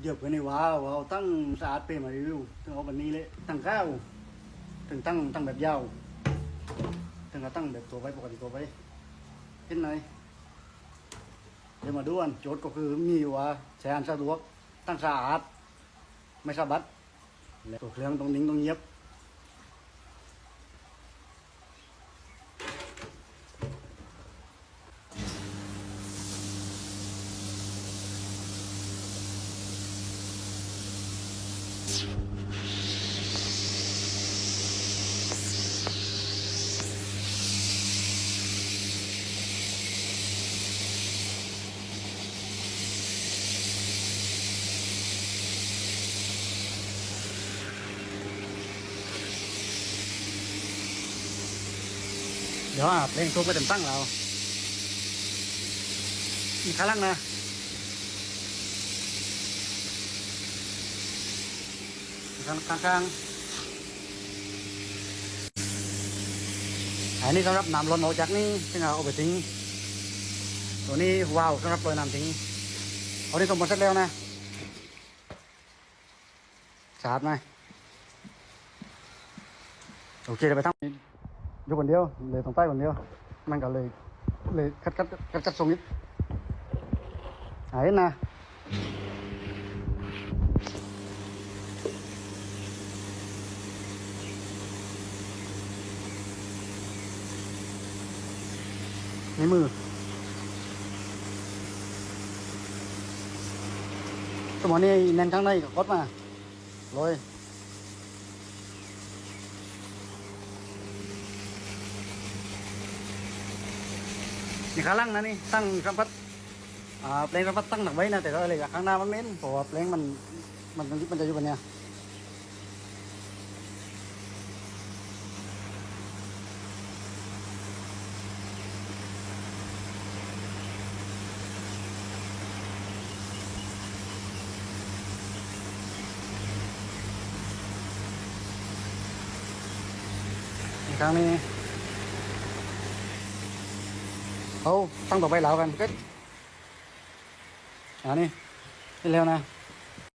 เดี๋ยวไปในว้าวเอาตั้งสะอาดไปมารีวิวถึงเอาแบบนี้เลยตั้งข้าวถึงตั้งตั้งแบบยาวถึงก็ตั้งแบบตัวไว้ปกติตัวไว้เห็นไหมเดี๋ยวมาดูกันโจทย์ก็คือมีว่าใช้อันสะดวกตั้งสะอาดไม่สะบัดตัวเครื่องตรงนิ่งตรงเงียบ เดี๋ยวอะเพลงทุกไปเต็มตั้งเรามีข้างล่างนะ ข้างอันนี้สำหรับน้ำล้นออกจากนี่ซึ่งเอาไปทิ้งตัวนี้ว้าวสำหรับปล่อยน้ำทิ้งเอาที่สมบูรณ์เสร็จแล้วนะสาดไหมโอเคเดี๋ยวไปตั้งอยู่คนเดียวเลยตรงใต้คนเดียวมันก็เลยเลยคัดคัดคัดคัดทรงนิดหายนะ ในมือสมอนี่แน่นข้างในก็กดมาโรยนี่ขาล่างนะนี่ตั้งสัมผัสอ่าเพลงสัมผัสตั้งหนักไว้นะแต่ก็อะไรข้างหน้ามันเม้นเพราะว่าเพลงมันมันมันจะอยู่บนเนี้ย ครั้งนี้เขาตั้งต่อไปแล้วกันก็อันนี้นี่เร็วนะ